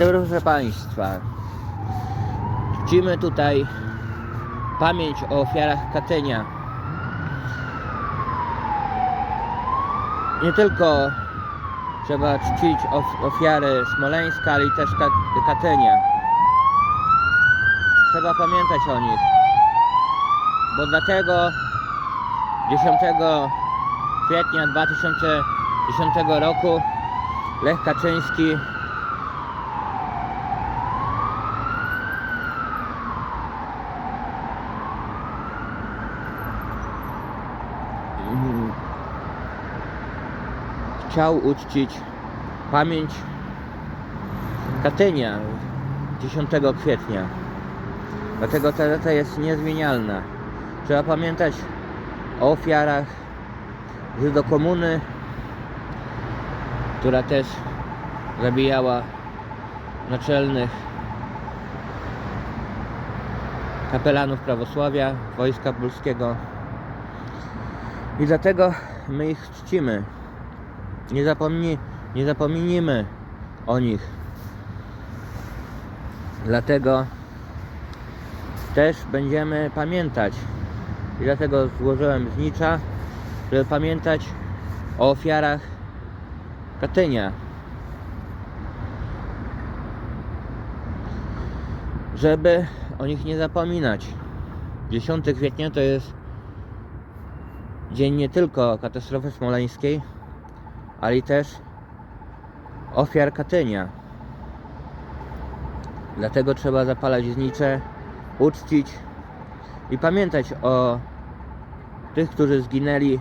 Dobry, proszę Państwa. Czcimy tutaj pamięć o ofiarach Katynia. Nie tylko trzeba czcić of- ofiary Smoleńska, ale i też Ka- Katynia. Trzeba pamiętać o nich, bo dlatego 10 kwietnia 2010 roku Lech Kaczyński chciał uczcić pamięć Katynia 10 kwietnia. Dlatego ta data jest niezmienialna. Trzeba pamiętać o ofiarach Żydokomuny, która też zabijała naczelnych kapelanów prawosławia, wojska polskiego. I dlatego my ich czcimy. Nie, zapomni, nie zapominimy o nich. Dlatego też będziemy pamiętać. I dlatego złożyłem znicza, żeby pamiętać o ofiarach Katynia. Żeby o nich nie zapominać. 10 kwietnia to jest dzień nie tylko katastrofy smoleńskiej, ale i też ofiar Katynia. Dlatego trzeba zapalać znicze, uczcić i pamiętać o tych, którzy zginęli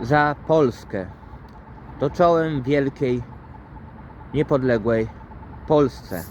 za Polskę. To czołem wielkiej, niepodległej Polsce.